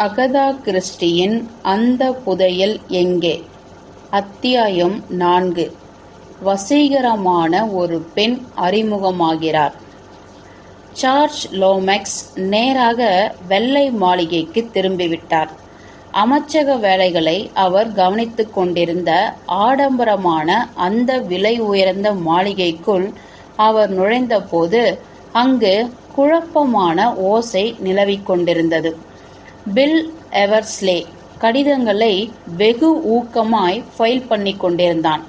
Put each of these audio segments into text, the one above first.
Agatha கிறிஸ்டியின் அந்த புதையல் எங்கே? அத்தியாயம் நான்கு. வசீகரமான ஒரு பெண் அறிமுகமாகிறார். சார்ஜ் லோமெக்ஸ் நேராக வெள்ளை மாளிகைக்கு திரும்பிவிட்டார். அமைச்சக வேலைகளை அவர் கவனித்துக் கொண்டிருந்த ஆடம்பரமான அந்த விலை உயர்ந்த மாளிகைக்குள் அவர் நுழைந்தபோது அங்கு குழப்பமான ஓசை நிலவிக் கொண்டிருந்தது. பில் எவர்ஸ்லே கடிதங்களை வெகு ஊக்கமாய் ஃபைல் பண்ணி கொண்டிருந்தான்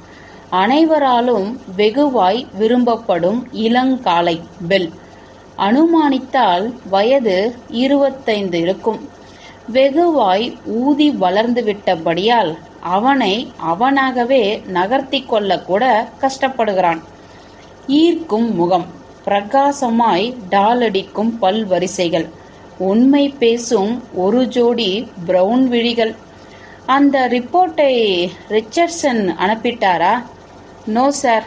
அனைவராலும் வெகுவாய் விரும்பப்படும் இளங்காலை பில் அனுமானித்தால் வயது இருபத்தைந்து இருக்கும். வெகுவாய் ஊதி வளர்ந்து விட்டபடியால் அவனை அவனாகவே நகர்த்தி கொள்ளக்கூட கஷ்டப்படுகிறான். ஈர்க்கும் முகம் பிரகாசமாய் டாலடிக்கும் பல் வரிசைகள் உண்மை பேசும் ஒரு ஜோடி பிரவுன் விழிகள். அந்த ரிப்போர்ட்டை ரிச்சர்ட்சன் அனுப்பிட்டாரா? No sir.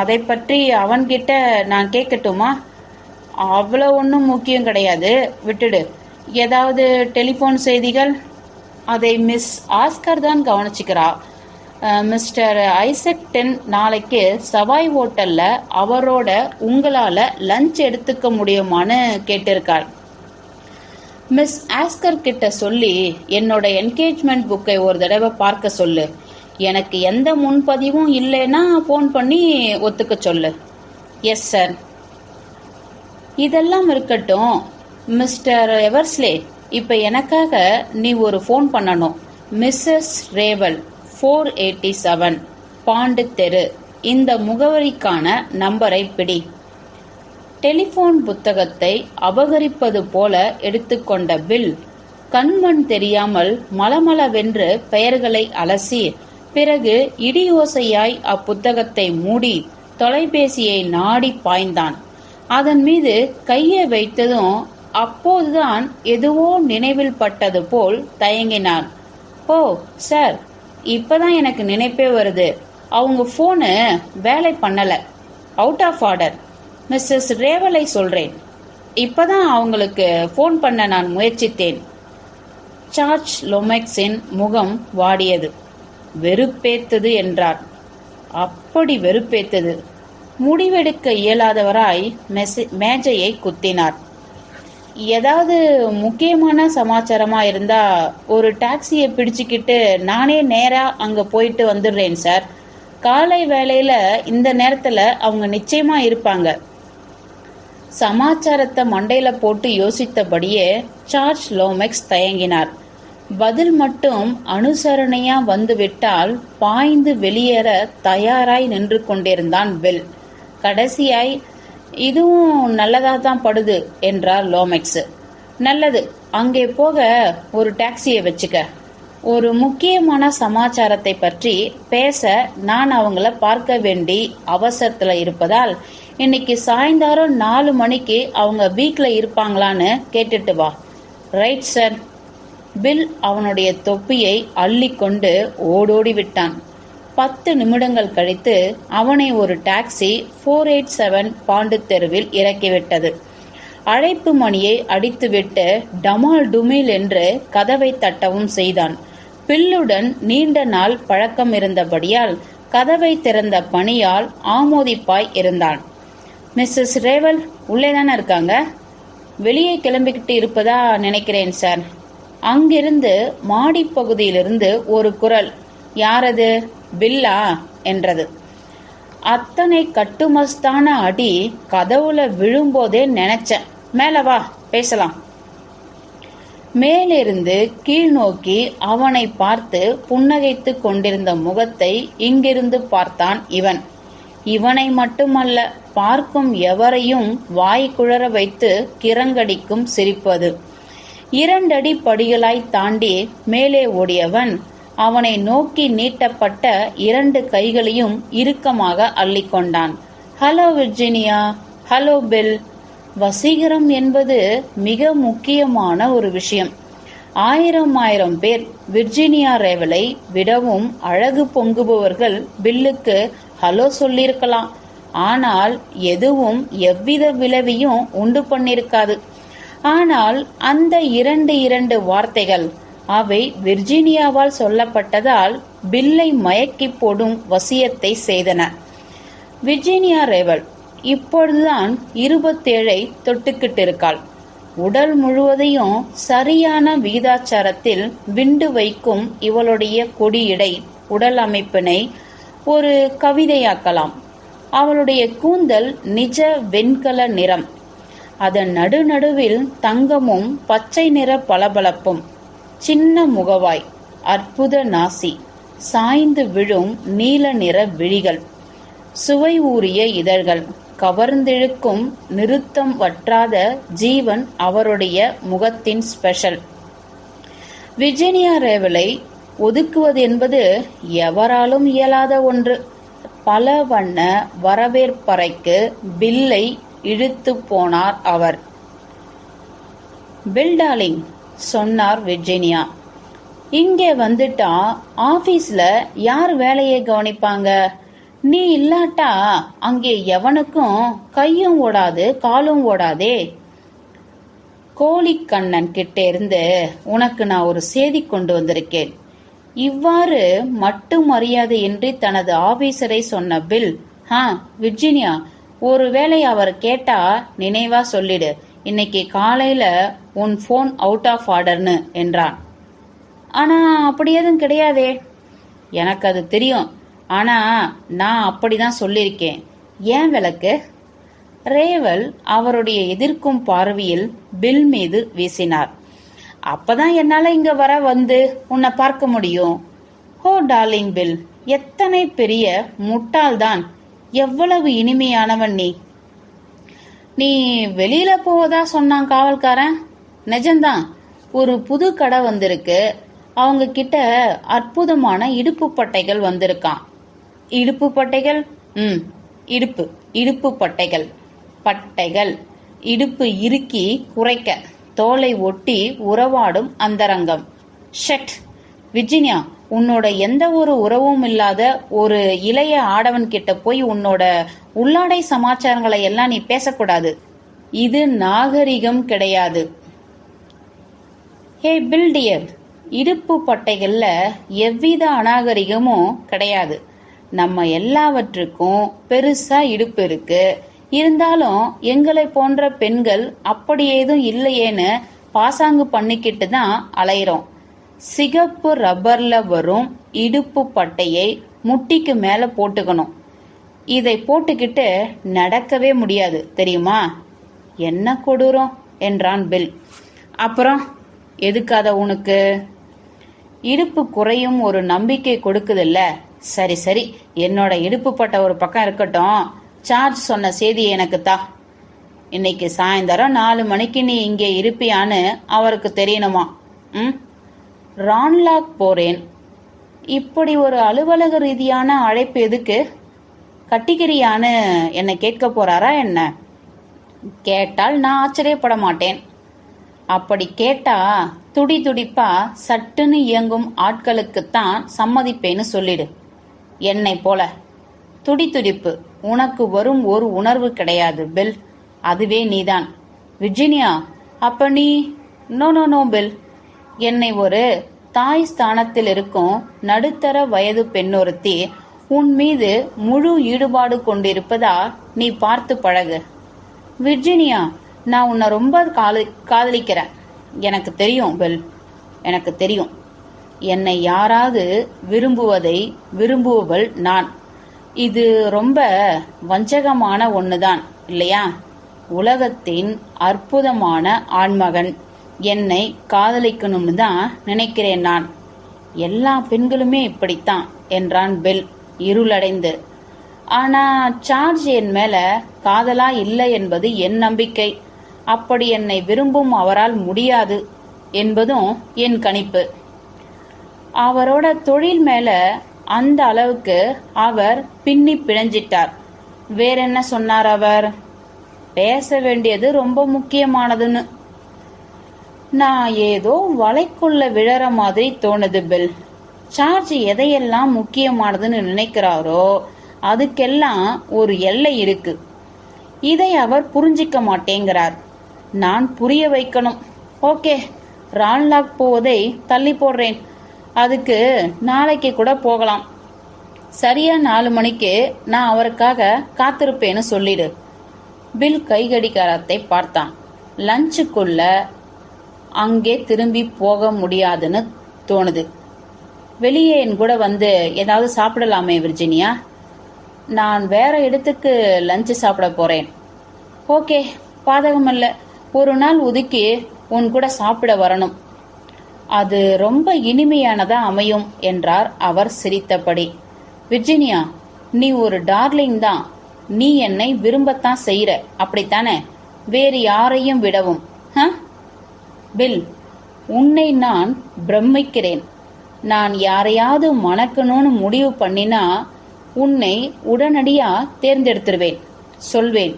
அதை பற்றி அவன்கிட்ட நான் கேட்கட்டுமா? அவ்வளோ ஒன்றும் முக்கியம் கிடையாது. விட்டுடு. ஏதாவது டெலிஃபோன் செய்திகள்? அதை மிஸ் ஆஸ்கர் தான் கவனிச்சுக்கிறா. மிஸ்டர் ஐசக் டென் நாளைக்கு சவாய் ஓட்டலில் அவரோட உங்களால் லஞ்ச் எடுத்துக்க முடியுமான்னு கேட்டிருக்காள். மிஸ் ஆஸ்கர் கிட்ட சொல்லி என்னோட என்கேஜ்மெண்ட் புக்கை ஒரு தடவை பார்க்க சொல்லு. எனக்கு எந்த முன்பதிவும் இல்லைன்னா ஃபோன் பண்ணி ஒத்துக்க சொல்லு. எஸ் சார் இதெல்லாம் இருக்கட்டும் மிஸ்டர் எவர்ஸ்லே இப்போ எனக்காக நீ ஒரு ஃபோன் பண்ணணும். Mrs Revel four eighty seven Pond தெரு இந்த முகவரிக்கான நம்பரை பிடி. டெலிபோன் புத்தகத்தை அபகரிப்பது போல எடுத்துக்கொண்ட பில் கண்மண் தெரியாமல் மலமளவென்று பெயர்களை அலசி பிறகு இடியோசையாய் அப்புத்தகத்தை மூடி தொலைபேசியை நாடி பாய்ந்தான். அதன் மீது கையை வைத்ததும் அப்போதுதான் எதுவோ நினைவில் பட்டது போல் தயங்கினான் ஓ சார் இப்பதான் எனக்கு நினைப்பே வருது. அவங்க போனு வேலை பண்ணல. Out of order. மிஸ்ஸஸ் ரேவலை சொல்றேன். இப்பதான் அவங்களுக்கு ஃபோன் பண்ண நான் முயற்சித்தேன். சார்ஜ் லொமெக்ஸின் முகம் வாடியது. வெறுப்பேத்தது என்றார். அப்படி வெறுப்பேத்தது. முடிவெடுக்க இயலாதவராய் மேஜையை குத்தினார். ஏதாவது முக்கியமான சமாச்சாரமா இருந்தா ஒரு டாக்ஸியை பிடிச்சுக்கிட்டு நானே நேரா அங்க போயிட்டு வந்துடுறேன் சார். காலை வேளையில இந்த நேரத்துல அவங்க நிச்சயமா இருப்பாங்க. சமாச்சாரத்தை மண்டையில போட்டு யோசித்தபடியே சார்ஜ் லோமெக்ஸ் தயங்கினார். பதில் மட்டும் அனுசரணையா வந்துவிட்டால் பாய்ந்து வெளியேற தயாராய் நின்று கொண்டிருந்தான் பெல் கடைசியாய் இதுவும் நல்லதா தான் படுது என்றார் லோமெக்ஸ். நல்லது அங்கே போக ஒரு டாக்ஸியை வச்சுக்க. ஒரு முக்கியமான சமாச்சாரத்தை பற்றி பேச நான் அவங்கள பார்க்க வேண்டி அவசரத்துல இருப்பதால் இன்னைக்கு சாயந்தரம் நாலு மணிக்கு அவங்க வீட்டில் இருப்பாங்களான்னு கேட்டுட்டு வா. ரைட் சார் பில் அவனுடைய தொப்பியை அள்ளிக்கொண்டு ஓடோடி விட்டான். பத்து நிமிடங்கள் கழித்து அவனை ஒரு taxi four eight seven Pond தெருவில் இறக்கிவிட்டது. அழைப்பு மணியை அடித்துவிட்டு டமால் டுமில் என்று கதவை தட்டவும் செய்தான். பில்லுடன் நீண்ட நாள் பழக்கம் இருந்தபடியால் கதவை திறந்த பணியால் ஆமோதிப்பாய் இருந்தான். மிஸ்ஸஸ் ரேவல் உள்ளே தானே இருக்காங்க? வெளியே கிளம்பிக்கிட்டு இருப்பதா நினைக்கிறேன் சார். அங்கிருந்து மாடிப்பகுதியிலிருந்து ஒரு குரல் யாரது? பில்லா? என்றது. அத்தனை கட்டுமஸ்தான அடி கதவுல விழும்போதே நினைச்சேன். மேல வா பேசலாம். மேலிருந்து கீழ் நோக்கி அவனை பார்த்து புன்னகைத்துக் கொண்டிருந்த முகத்தை இங்கிருந்து பார்த்தான் இவன். இவனை மட்டுமல்ல பார்க்கும் எவரையும் வாய் குழற வைத்து கிறங்கடிக்கும் சிரிப்பது. இரண்டடி படிகளாய் தாண்டி மேலே ஓடியவன் அவனை நோக்கி நீட்டப்பட்ட இரண்டு கைகளையும் இறுக்கமாக அள்ளிக்கொண்டான் ஹலோ விர்ஜினியா ஹலோ பில். வசீகரம் என்பது மிக முக்கியமான ஒரு விஷயம். ஆயிரம் ஆயிரம் பேர் விர்ஜினியா ரேவலை விடவும் அழகு பொங்குபவர்கள் பில்லுக்கு ஹலோ சொல்லியிருக்கலாம். ஆனால் எதுவும் எவ்வித விளைவையும் உண்டு பண்ணிருக்காது. ஆனால் அந்த இரண்டு இரண்டு வார்த்தைகள் அவை விர்ஜீனியாவால் சொல்லப்பட்டதால் பில்லை மயக்கி போடும் வசியத்தை செய்தன. விர்ஜீனியா ரேவல் இப்பொழுதுதான் இருபத்தேழை தொட்டுக்கிட்டு இருக்காள் உடல் முழுவதையும் சரியான விகிதாச்சாரத்தில் விண்டு வைக்கும் இவளுடைய கொடியடை உடல் அமைப்பினை ஒரு கவிதையாக்கலாம். அவளுடைய கூந்தல் நிஜ வெண்கல நிறம். அதன் நடுநடுவில் தங்கமும் பச்சை நிற பளபளப்பும். சின்ன முகவாய் அற்புத நாசி. சாய்ந்து விழும் நீல நிற விழிகள். சுவை ஊறிய இதழ்கள். கவர்ந்திழுக்கும் நிறுத்தம் வற்றாத ஜீவன் அவருடைய முகத்தின் ஸ்பெஷல். விர்ஜினியா ரேவலை ஒதுக்குவது என்பது எவராலும் இயலாத ஒன்று. பல வண்ண வரவேற்பறைக்கு பில்லை இழுத்து போனார் அவர். பில் டார்லிங் சொன்னார் விர்ஜினியா இங்கே வந்துட்டா ஆபீஸ்ல யார் வேலையை கவனிப்பாங்க? நீ இல்லாட்டா அங்கே எவனுக்கும் கையும் ஓடாது காலும் ஓடாதே. கோழிக்கண்ணன் கிட்ட இருந்து உனக்கு நான் ஒரு செய்தி கொண்டு வந்திருக்கேன். இவ்வாறு மட்டு மரியாதையின்றி தனது ஆபீசரை சொன்ன பில் ஹா விர்ஜினியா ஒருவேளை அவர் கேட்டா நினைவா சொல்லிடு. இன்னைக்கு காலையில உன் போன் அவுட் ஆஃப் ஆர்டர்னு என்றான். ஆனா அப்படி எதுவும் கிடையாதே. எனக்கு அது தெரியும். ஆனா நான் அப்படிதான் சொல்லியிருக்கேன். ஏன் விளக்கு? ரேவல் அவருடைய எதிர்க்கும் பார்வையில் பில் மீது வீசினார். அப்பதான் என்னால இங்க வர வந்து உன்னை பார்க்க முடியும். ஹோ டார்லிங் பில் எத்தனை பெரிய முட்டாள்தான். எவ்வளவு இனிமையானவன் நீ. நீ வெளியில போவதா சொன்னான் காவல்காரன்? நிஜம்தான். ஒரு புது கடை வந்திருக்கு. அவங்க கிட்ட அற்புதமான இடுப்பு பட்டைகள் வந்திருக்கான். இடுப்பு பட்டைகள்? ம் இடுப்பு. இடுப்பு பட்டைகள். பட்டைகள். இடுப்பு இறுக்கி குறைக்க. தோலை ஒட்டி உறவாடும் அந்தரங்கம். ஷட். விர்ஜினியா உன்னோட எந்த ஒரு உறவும் இல்லாத ஒரு இளைய ஆடவன் கிட்ட போய் உன்னோட உள்ளாடை சமாச்சாரங்களை எல்லாம் நீ பேசக்கூடாது. இது நாகரிகம் கிடையாது. ஹே பில்டியர். இடுப்பு பட்டைகள்ல எவ்வித அநாகரிகமும் கிடையாது. நம்ம எல்லாவற்றுக்கும் பெருசா இடுப்பு இருக்கு. இருந்தாலும் எங்களை போன்ற பெண்கள் அப்படி ஏதும் இல்லையேன்னு பாசாங்கு பண்ணிக்கிட்டு தான் அலையிறோம். சிகப்பு ரப்பர்ல வரும் இடுப்பு பட்டையை முட்டிக்கு மேல போட்டுக்கணும். இதை போட்டுக்கிட்டு நடக்கவே முடியாது தெரியுமா? என்ன கொடூரம்? என்றான் பில். அப்புறம் எதுக்காத உனக்கு? இடுப்பு குறையும் ஒரு நம்பிக்கை கொடுக்குதுல்ல. சரி சரி. என்னோட இடுப்பு பட்ட ஒரு பக்கம் இருக்கட்டும். சார்ஜ் சொன்ன செய்தி எனக்கு தா இன்னைக்கு சாயந்தரம் நாலு மணிக்கு நீ இங்கே இருப்பியான்னு அவருக்கு தெரியணுமா? ம்? ரான்லாக் போறேன். இப்படி ஒரு அலுவலக ரீதியான அழைப்பு எதுக்கு? கட்டிக்கிறியான்னு என்னை கேட்க போறாரா என்ன? கேட்டால் நான் ஆச்சரியப்பட மாட்டேன். அப்படி கேட்டா துடி துடிப்பா சட்டுன்னு இயங்கும் ஆட்களுக்குத்தான் சம்மதிப்பேன்னு சொல்லிடு. என்னை போல. துடி துடிப்பு. உனக்கு வரும் ஒரு உணர்வு கிடையாது பெல். அதுவே நீதான். விர்ஜினியா அப்ப நீ நோ நோ நோ பெல். என்னை ஒரு தாய் ஸ்தானத்தில் இருக்கும் நடுத்தர வயது பெண்ணொருத்தி உன் மீது முழு ஈடுபாடு கொண்டிருப்பதா நீ பார்த்து பழகு. விர்ஜினியா நான் உன்னை ரொம்ப காதலி காதலிக்கிறேன். எனக்கு தெரியும் பெல். எனக்கு தெரியும். என்னை யாராவது விரும்புவதை விரும்புபவள் நான். இது ரொம்ப வஞ்சகமான ஒண்ணுதான் இல்லையா? உலகத்தின் அற்புதமான ஆண்மகன் என்னை காதலிக்கணும்னு தான் நினைக்கிறேன் நான். எல்லா பெண்களுமே இப்படித்தான் என்றான் பெல் இருளடைந்து. ஆனா சார்ஜ் என் மேல காதலா இல்லை என்பது என் நம்பிக்கை. அப்படி என்னை விரும்பும் அவரால் முடியாது என்பதும் என் கணிப்பு. அவரோட தொழில் மேல அந்த அளவுக்கு அவர் பின்னி பிணைஞ்சிட்டார். வேற என்ன சொன்னார் அவர்? பேச வேண்டியது ரொம்ப முக்கியமானதுன்னு. நான் ஏதோ வலைக்குள்ள விழற மாதிரி தோணுது பில். சார்ஜ் எதையெல்லாம் முக்கியமானதுன்னு நினைக்கிறாரோ அதுக்கெல்லாம் ஒரு எல்லை இருக்கு. இதை அவர் புரிஞ்சிக்க மாட்டேங்கிறார். நான் புரிய வைக்கணும். ஓகே ரான்லாக் போவதை தள்ளி போடுறேன். அதுக்கு நாளைக்கு கூட போகலாம். சரியா நாலு மணிக்கு நான் அவருக்காக காத்திருப்பேன்னு சொல்லிடு. பில் கைகடிகாரத்தை பார்த்தான். லஞ்சுக்குள்ள அங்கே திரும்பி போக முடியாதுன்னு தோணுது. வெளியே என் கூட வந்து ஏதாவது சாப்பிடலாமே விர்ஜினியா? நான் வேற இடத்துக்கு லஞ்சு சாப்பிட போறேன். ஓகே பாதகம் இல்லை ஒரு நாள் ஒதுக்கி உன் கூட சாப்பிட வரணும். அது ரொம்ப இனிமையானதா அமையும் என்றார் அவர் சிரித்தபடி. விர்ஜினியா நீ ஒரு டார்லிங் தான். நீ என்னை விரும்பத்தான் செய்யற அப்படித்தானே? வேறு யாரையும் விடவும். பில் உன்னை நான் பிரமிக்கிறேன். நான் யாரையாவது மணக்கணும்னு முடிவு பண்ணினா உன்னை உடனடியா தேர்ந்தெடுத்துருவேன். சொல்வேன்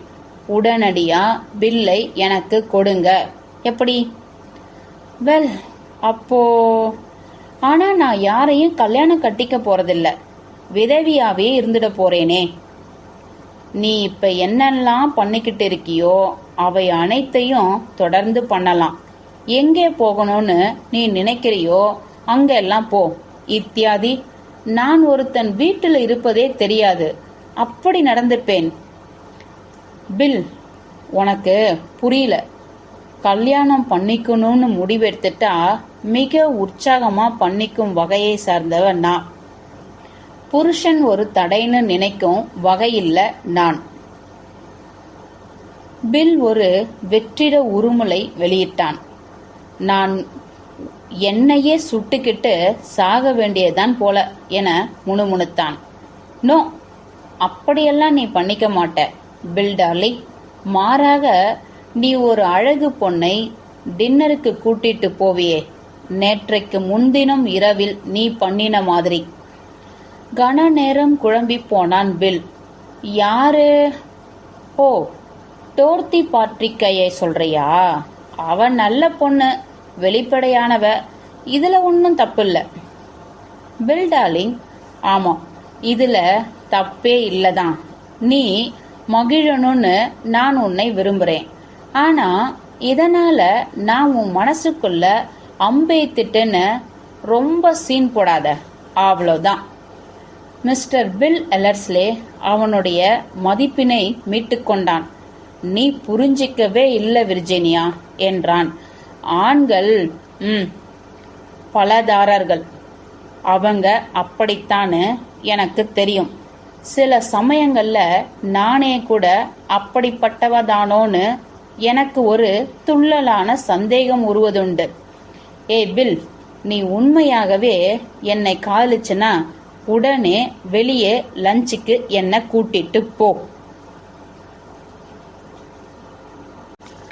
உடனடியா பில்லை எனக்கு கொடுங்க. எப்படி? வெல் அப்போ ஆனா நான் யாரையும் கல்யாணம் கட்டிக்க போறதில்ல. விதவியாவே இருந்துட போறேனே. நீ இப்ப என்னெல்லாம் பண்ணிக்கிட்டு இருக்கியோ அவை அனைத்தையும் தொடர்ந்து பண்ணலாம். எங்கே போகணும்னு நீ நினைக்கிறியோ அங்கெல்லாம் போ. இத்தியாதி நான் ஒருத்தன் வீட்டில் இருப்பதே தெரியாது. அப்படி நடந்துப்பேன் பில் உனக்கு புரியல. கல்யாணம் பண்ணிக்கணும்னு முடிவெடுத்துட்டா மிக உற்சாகமா பண்ணிக்கும் வகையை சார்ந்தவன் நான். புருஷன் ஒரு தடைன்னு நினைக்கும் வகையில்ல நான். பில் ஒரு வெற்றிட உருமுலை வெளியிட்டான். நான் என்னையே சுட்டுக்கிட்டு சாக வேண்டியதுதான் போல என முணுமுணுத்தான். நோ அப்படியெல்லாம் நீ பண்ணிக்க மாட்ட பில் டார்லி மாறாக நீ ஒரு அழகு பொண்ணை டின்னருக்கு கூட்டிட்டு போவியே. நேற்றைக்கு முன்தினம் இரவில் நீ பண்ணின மாதிரி. கன நேரம் குழம்பி போனான் பில். யாரு? ஓ டோர்த்தி பாட்ரிக்கையை சொல்றியா? அவன் நல்ல பொண்ணு வெளிப்படையானவ. இதுல ஒன்றும் தப்பில்ல. பில் டார்லிங் ஆமா இதுல தப்பே இல்லதான். நீ மகிழணும்னு நான் உன்னை விரும்புறேன். ஆனா இதனால நான் உன் மனசுக்குள்ள அம்பேத்திட்டேன்னு ரொம்ப சீன் போடாத. அவ்வளோதான் மிஸ்டர் பில் எலர்ஸ்லே அவனுடைய மதிப்பினை மீட்டுக்கொண்டான் நீ புரிஞ்சிக்கவே இல்லை விர்ஜினியா என்றான். ஆண்கள் ம் பலதாரர்கள். அவங்க அப்படித்தானு எனக்கு தெரியும். சில சமயங்கள்ல நானே கூட அப்படிப்பட்டவதானோன்னு எனக்கு ஒரு துள்ளலான சந்தேகம் உருவதுண்டு. ஏ பில் நீ உண்மையாகவே என்னை காதலிச்சுனா உடனே வெளியே லஞ்சுக்கு என்னை கூட்டிட்டு போ.